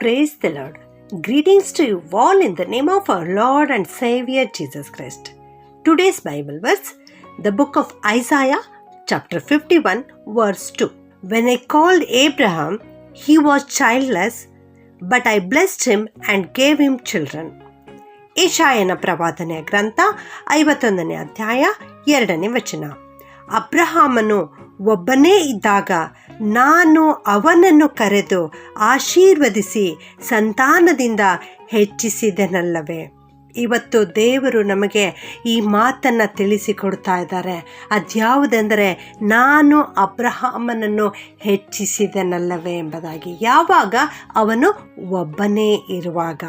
Praise the Lord. Greetings to you all in the name of our Lord and Savior Jesus Christ. Today's Bible verse, the book of Isaiah, chapter 51, verse 2. When I called Abraham, he was childless, but I blessed him and gave him children. ಏಷಾಯನ ಪ್ರವಾದನೆಯ ಗ್ರಂಥ ಐವತ್ತೊಂದನೇ ಅಧ್ಯಾಯ ಎರಡನೇ ವಚನ ಅಬ್ರಹಾಮನು ಒಬ್ಬನೇ ಇದ್ದಾಗ ನಾನು ಅವನನ್ನು ಕರೆದು ಆಶೀರ್ವದಿಸಿ ಸಂತಾನದಿಂದ ಹೆಚ್ಚಿಸಿದೆನಲ್ಲವೇ. ಇವತ್ತು ದೇವರು ನಮಗೆ ಈ ಮಾತನ್ನು ತಿಳಿಸಿಕೊಡ್ತಾ ಇದ್ದಾರೆ. ಅದ್ಯಾವುದೆಂದರೆ ನಾನು ಅಬ್ರಹಾಮನನ್ನು ಹೆಚ್ಚಿಸಿದೆನಲ್ಲವೇ ಎಂಬುದಾಗಿ. ಯಾವಾಗ? ಅವನು ಒಬ್ಬನೇ ಇರುವಾಗ.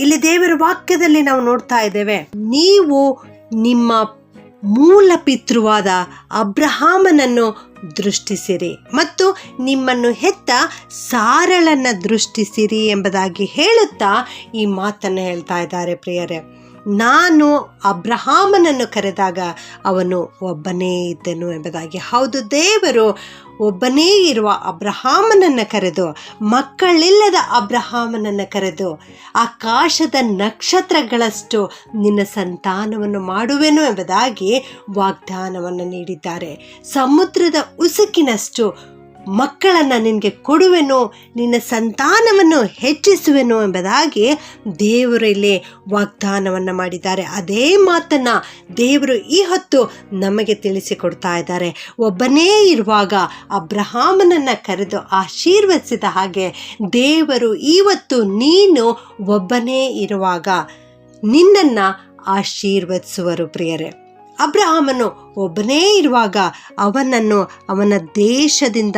ಇಲ್ಲಿ ದೇವರ ವಾಕ್ಯದಲ್ಲಿ ನಾವು ನೋಡ್ತಾ ಇದ್ದೇವೆ, ನೀವು ನಿಮ್ಮ ಮೂಲ ಪಿತೃವಾದ ಅಬ್ರಹಾಮನನ್ನು ದೃಷ್ಟಿಸಿರಿ ಮತ್ತು ನಿಮ್ಮನ್ನು ಹೆತ್ತ ಸಾರಳನ್ನು ದೃಷ್ಟಿಸಿರಿ ಎಂಬುದಾಗಿ ಹೇಳುತ್ತಾ ಈ ಮಾತನ್ನು ಹೇಳ್ತಾ ಇದ್ದಾರೆ ಪ್ರಿಯರೇ. ನಾನು ಅಬ್ರಹಾಮನನ್ನು ಕರೆದಾಗ ಅವನು ಒಬ್ಬನೇ ಇದ್ದನು ಎಂಬುದಾಗಿ. ಹೌದು, ದೇವರು ಒಬ್ಬನೇ ಇರುವ ಅಬ್ರಹಾಮನನ್ನು ಕರೆದು, ಮಕ್ಕಳಿಲ್ಲದ ಅಬ್ರಹಾಮನನ್ನು ಕರೆದು, ಆಕಾಶದ ನಕ್ಷತ್ರಗಳಷ್ಟು ನಿನ್ನ ಸಂತಾನವನ್ನು ಮಾಡುವೆನು ಎಂಬುದಾಗಿ ವಾಗ್ದಾನವನ್ನು ನೀಡಿದ್ದಾರೆ. ಸಮುದ್ರದ ಉಸುಕಿನಷ್ಟು ಮಕ್ಕಳನ್ನು ನಿನಗೆ ಕೊಡುವೆನು, ನಿನ್ನ ಸಂತಾನವನ್ನು ಹೆಚ್ಚಿಸುವೆನು ಎಂಬುದಾಗಿ ದೇವರು ಇಲ್ಲಿ ವಾಗ್ದಾನವನ್ನು ಮಾಡಿದ್ದಾರೆ. ಅದೇ ಮಾತನ್ನು ದೇವರು ಈ ಹೊತ್ತು ನಮಗೆ ತಿಳಿಸಿಕೊಡ್ತಾ ಇದ್ದಾರೆ. ಒಬ್ಬನೇ ಇರುವಾಗ ಅಬ್ರಹಾಮನನ್ನು ಕರೆದು ಆಶೀರ್ವದಿಸಿದ ಹಾಗೆ ದೇವರು ಇವತ್ತು ನೀನು ಒಬ್ಬನೇ ಇರುವಾಗ ನಿನ್ನನ್ನು ಆಶೀರ್ವದಿಸುವರು ಪ್ರಿಯರೇ. ಅಬ್ರಹಾಮನು ಒಬ್ಬನೇ ಇರುವಾಗ ಅವನನ್ನು ಅವನ ದೇಶದಿಂದ,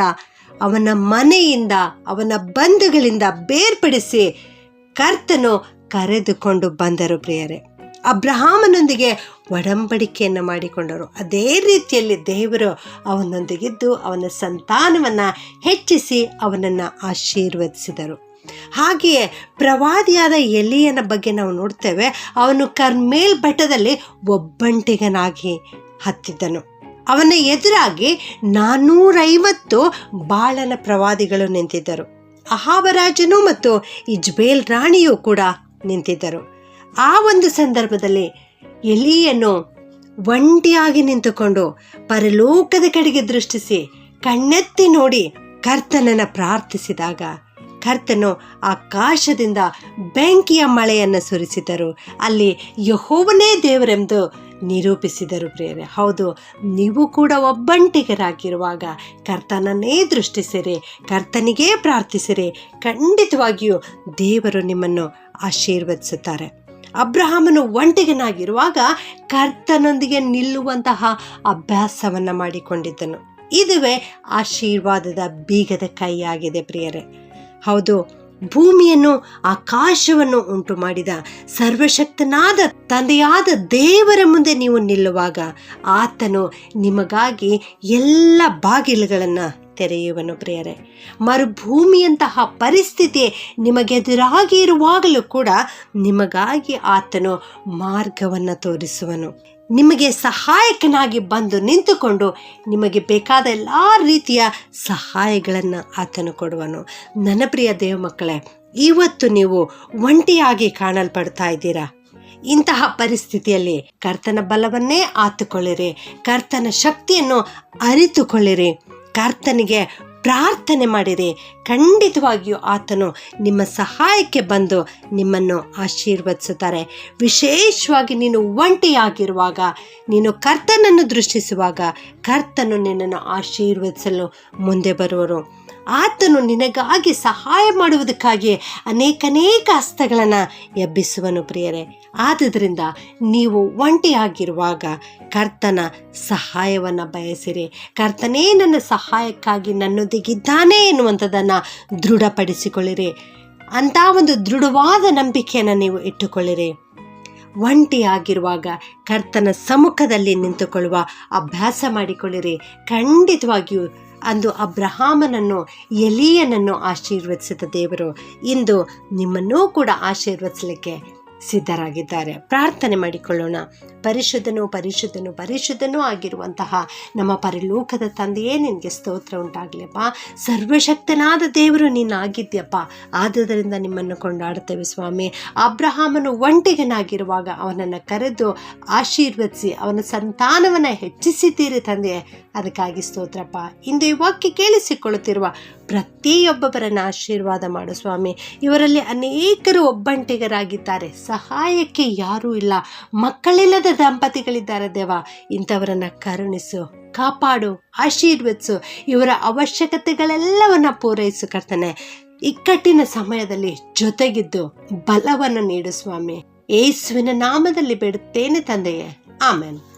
ಅವನ ಮನೆಯಿಂದ, ಅವನ ಬಂಧುಗಳಿಂದ ಬೇರ್ಪಡಿಸಿ ಕರ್ತನು ಕರೆದುಕೊಂಡು ಬಂದರು ಪ್ರಿಯರೇ. ಅಬ್ರಹಾಮನೊಂದಿಗೆ ಒಡಂಬಡಿಕೆಯನ್ನು ಮಾಡಿಕೊಂಡರು. ಅದೇ ರೀತಿಯಲ್ಲಿ ದೇವರು ಅವನೊಂದಿಗಿದ್ದು ಅವನ ಸಂತಾನವನ್ನು ಹೆಚ್ಚಿಸಿ ಅವನನ್ನು ಆಶೀರ್ವದಿಸಿದರು. ಹಾಗೆಯೇ ಪ್ರವಾದಿಯಾದ ಎಲಿಯನ ಬಗ್ಗೆ ನಾವು ನೋಡ್ತೇವೆ, ಅವನು ಕರ್ಮೇಲ್ ಬೆಟ್ಟದಲ್ಲಿ ಒಬ್ಬಂಟಿಗನಾಗಿ ಹತ್ತಿದ್ದನು. ಅವನ ಎದುರಾಗಿ ನಾನ್ನೂರೈವತ್ತು ಬಾಳನ ಪ್ರವಾದಿಗಳು ನಿಂತಿದ್ದರು. ಅಹಾಬರಾಜನು ಮತ್ತು ಇಜ್ಬೇಲ್ ರಾಣಿಯೂ ಕೂಡ ನಿಂತಿದ್ದರು. ಆ ಒಂದು ಸಂದರ್ಭದಲ್ಲಿ ಎಲಿಯನ್ನು ಒಂಟಿಯಾಗಿ ನಿಂತುಕೊಂಡು ಪರಲೋಕದ ಕಡೆಗೆ ದೃಷ್ಟಿಸಿ ಕಣ್ಣೆತ್ತಿ ನೋಡಿ ಕರ್ತನನ್ನು ಪ್ರಾರ್ಥಿಸಿದಾಗ ಕರ್ತನು ಆಕಾಶದಿಂದ ಬೆಂಕಿಯ ಮಳೆಯನ್ನು ಸುರಿಸಿದರು. ಅಲ್ಲಿ ಯಹೋವನೇ ದೇವರೆಂದು ನಿರೂಪಿಸಿದರು ಪ್ರಿಯರೇ. ಹೌದು, ನೀವು ಕೂಡ ಒಬ್ಬಂಟಿಗರಾಗಿರುವಾಗ ಕರ್ತನನ್ನೇ ದೃಷ್ಟಿಸಿರಿ, ಕರ್ತನಿಗೇ ಪ್ರಾರ್ಥಿಸಿರಿ. ಖಂಡಿತವಾಗಿಯೂ ದೇವರು ನಿಮ್ಮನ್ನು ಆಶೀರ್ವದಿಸುತ್ತಾರೆ. ಅಬ್ರಹಾಮನು ಒಂಟಿಗನಾಗಿರುವಾಗ ಕರ್ತನೊಂದಿಗೆ ನಿಲ್ಲುವಂತಹ ಅಭ್ಯಾಸವನ್ನು ಮಾಡಿಕೊಂಡಿದ್ದನು. ಇದುವೇ ಆಶೀರ್ವಾದದ ಬೀಗದ ಕೈಯಾಗಿದೆ ಪ್ರಿಯರೇ. ಹೌದು, ಭೂಮಿಯನ್ನು, ಆಕಾಶವನ್ನು ಉಂಟು ಮಾಡಿದ ಸರ್ವಶಕ್ತನಾದ ತಂದೆಯಾದ ದೇವರ ಮುಂದೆ ನೀವು ನಿಲ್ಲುವಾಗ ಆತನು ನಿಮಗಾಗಿ ಎಲ್ಲ ಬಾಗಿಲುಗಳನ್ನು ತೆರೆಯುವನು ಪ್ರಿಯರೇ. ಮರುಭೂಮಿಯಂತಹ ಪರಿಸ್ಥಿತಿ ನಿಮಗೆದುರಾಗಿ ಇರುವಾಗಲೂ ಕೂಡ ನಿಮಗಾಗಿ ಆತನು ಮಾರ್ಗವನ್ನು ತೋರಿಸುವನು. ನಿಮಗೆ ಸಹಾಯಕನಾಗಿ ಬಂದು ನಿಂತುಕೊಂಡು ನಿಮಗೆ ಬೇಕಾದ ಎಲ್ಲ ರೀತಿಯ ಸಹಾಯಗಳನ್ನು ಆತನು ಕೊಡುವನು. ನನ್ನ ಪ್ರಿಯ ದೇವ ಮಕ್ಕಳೇ, ಇವತ್ತು ನೀವು ಒಂಟಿಯಾಗಿ ಕಾಣಲ್ಪಡ್ತಾ ಇದ್ದೀರಾ? ಇಂತಹ ಪರಿಸ್ಥಿತಿಯಲ್ಲಿ ಕರ್ತನ ಬಲವನ್ನೇ ಆತುಕೊಳ್ಳಿರಿ, ಕರ್ತನ ಶಕ್ತಿಯನ್ನು ಅರಿತುಕೊಳ್ಳಿರಿ. ಕರ್ತನಿಗೆ ಪ್ರಾರ್ಥನೆ ಮಾಡಿರಿ. ಖಂಡಿತವಾಗಿಯೂ ಆತನು ನಿಮ್ಮ ಸಹಾಯಕ್ಕೆ ಬಂದು ನಿಮ್ಮನ್ನು ಆಶೀರ್ವದಿಸುತ್ತಾರೆ. ವಿಶೇಷವಾಗಿ ನೀನು ಒಂಟಿಯಾಗಿರುವಾಗ, ನೀನು ಕರ್ತನನ್ನು ದೃಷ್ಟಿಸುವಾಗ ಕರ್ತನು ನಿನ್ನನ್ನು ಆಶೀರ್ವದಿಸಲು ಮುಂದೆ ಬರುವರು. ಆತನು ನಿನಗಾಗಿ ಸಹಾಯ ಮಾಡುವುದಕ್ಕಾಗಿ ಅನೇಕನೇಕ ಹಸ್ತಗಳನ್ನು ಎಬ್ಬಿಸುವನು ಪ್ರಿಯರೇ. ಆದುದರಿಂದ ನೀವು ಒಂಟಿಯಾಗಿರುವಾಗ ಕರ್ತನ ಸಹಾಯವನ್ನು ಬಯಸಿರಿ. ಕರ್ತನೇ ನನ್ನ ಸಹಾಯಕ್ಕಾಗಿ ನನ್ನೊಂದಿಗಿದ್ದಾನೆ ಎನ್ನುವಂಥದ್ದನ್ನು ದೃಢಪಡಿಸಿಕೊಳ್ಳಿರಿ. ಅಂಥ ಒಂದು ದೃಢವಾದ ನಂಬಿಕೆಯನ್ನು ನೀವು ಇಟ್ಟುಕೊಳ್ಳಿರಿ. ಒಂಟಿಯಾಗಿರುವಾಗ ಕರ್ತನ ಸಮ್ಮುಖದಲ್ಲಿ ನಿಂತುಕೊಳ್ಳುವ ಅಭ್ಯಾಸ ಮಾಡಿಕೊಳ್ಳಿರಿ. ಖಂಡಿತವಾಗಿಯೂ ಅಂದು ಅಬ್ರಹಾಮನನ್ನು ಎಲಿಯನನ್ನು ಆಶೀರ್ವದಿಸಿದ ದೇವರು ಇಂದು ನಿಮ್ಮನ್ನೂ ಕೂಡ ಆಶೀರ್ವದಿಸಲಿಕ್ಕೆ ಸಿದ್ಧರಾಗಿದ್ದಾರೆ. ಪ್ರಾರ್ಥನೆ ಮಾಡಿಕೊಳ್ಳೋಣ. ಪರಿಶುದ್ಧನು ಪರಿಶುದ್ಧನು ಪರಿಶುದ್ಧನೂ ಆಗಿರುವಂತಹ ನಮ್ಮ ಪರಿಲೋಕದ ತಂದೆಯೇ ನಿನಗೆ ಸ್ತೋತ್ರ ಉಂಟಾಗಲಿಯಪ್ಪ. ಸರ್ವಶಕ್ತನಾದ ದೇವರು ನೀನು ಆಗಿದ್ಯಪ್ಪ ಆದುದರಿಂದ ನಿಮ್ಮನ್ನು ಕೊಂಡಾಡುತ್ತೇವೆ ಸ್ವಾಮಿ. ಅಬ್ರಹಾಮನು ಒಂಟಿಗನಾಗಿರುವಾಗ ಅವನನ್ನು ಕರೆದು ಆಶೀರ್ವದಿಸಿ ಅವನ ಸಂತಾನವನ್ನು ಹೆಚ್ಚಿಸಿದ್ದೀರಿ ತಂದೆ ಅದಕ್ಕಾಗಿ ಸ್ತೋತ್ರಪ್ಪ. ಇಂದು ಈ ವಾಕ್ಯ ಕೇಳಿಸಿಕೊಳ್ಳುತ್ತಿರುವ ಪ್ರತಿಯೊಬ್ಬೊಬ್ಬರನ್ನು ಆಶೀರ್ವಾದ ಮಾಡು ಸ್ವಾಮಿ. ಇವರಲ್ಲಿ ಅನೇಕರು ಒಬ್ಬಂಟಿಗರಾಗಿದ್ದಾರೆ. ಸಹಾಯಕ್ಕೆ ಯಾರೂ ಇಲ್ಲ. ಮಕ್ಕಳಿಲ್ಲದ ದಂಪತಿಗಳಿದ್ದಾರೆ ದೇವ. ಇಂಥವರನ್ನು ಕರುಣಿಸು, ಕಾಪಾಡು, ಆಶೀರ್ವದಿಸು. ಇವರ ಅವಶ್ಯಕತೆಗಳೆಲ್ಲವನ್ನು ಪೂರೈಸು ಕರ್ತಾನೆ. ಇಕ್ಕಟ್ಟಿನ ಸಮಯದಲ್ಲಿ ಜೊತೆಗಿದ್ದು ಬಲವನ್ನು ನೀಡು ಸ್ವಾಮಿ. ಏಸುವಿನ ನಾಮದಲ್ಲಿ ಬಿಡುತ್ತೇನೆ ತಂದೆಯೇ. ಆಮೇಲೆ